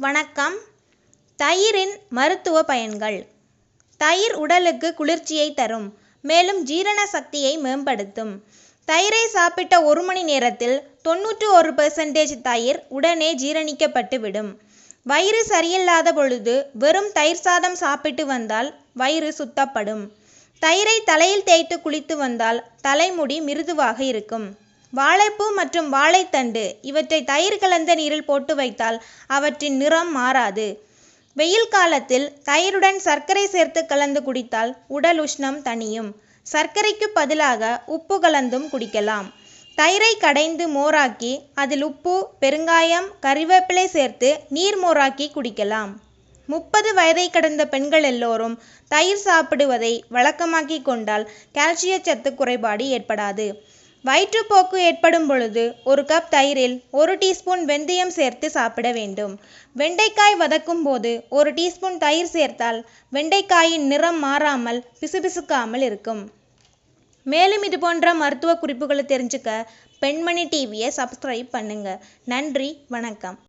வணக்கம். தயிரின் மருத்துவ பயன்கள். தயிர் உடலுக்கு குளிர்ச்சியை தரும் மேலும் ஜீரண சக்தியை மேம்படுத்தும். தயிரை சாப்பிட்ட ஒரு மணி நேரத்தில் தொன்னூற்று ஒரு பெர்சன்டேஜ் தயிர் உடனே ஜீரணிக்கப்பட்டு விடும் வயிறு சரியில்லாத பொழுது வெறும் தயிர் சாதம் சாப்பிட்டு வந்தால் வயிறு சுத்தப்படும். தயிரை தலையில் தேய்த்து குளித்து வந்தால் தலைமுடி மிருதுவாக இருக்கும். வாழைப்பூ மற்றும் வாழைத்தண்டு இவற்றை தயிர் கலந்த நீரில் போட்டு வைத்தால் அவற்றின் நிறம் மாறாது. வெயில் காலத்தில் தயிருடன் சர்க்கரை சேர்த்து கலந்து குடித்தால் உடல் உஷ்ணம் தணியும். சர்க்கரைக்கு பதிலாக உப்பு கலந்தும் குடிக்கலாம். தயிரை கடைந்து மோராக்கி அதில் உப்பு பெருங்காயம் கறிவேப்பிலை சேர்த்து நீர் மோராக்கி குடிக்கலாம். முப்பது வயதை கடந்த பெண்கள் எல்லோரும் தயிர் சாப்பிடுவதை வழக்கமாக்கி கொண்டால் கால்சிய சத்து குறைபாடு ஏற்படாது. வயிற்றுப்போக்கு ஏற்படும் பொழுது ஒரு கப் தயிரில் ஒரு டீஸ்பூன் வெந்தயம் சேர்த்து சாப்பிட வேண்டும். வெண்டைக்காய் வதக்கும் போது ஒரு டீஸ்பூன் தயிர் சேர்த்தால் வெண்டைக்காயின் நிறம் மாறாமல் பிசுபிசுக்காமல் இருக்கும். மேலும் இது போன்ற மருத்துவ குறிப்புகளை தெரிஞ்சுக்க பெண்மணி டிவியை சப்ஸ்கிரைப் பண்ணுங்க. நன்றி வணக்கம்.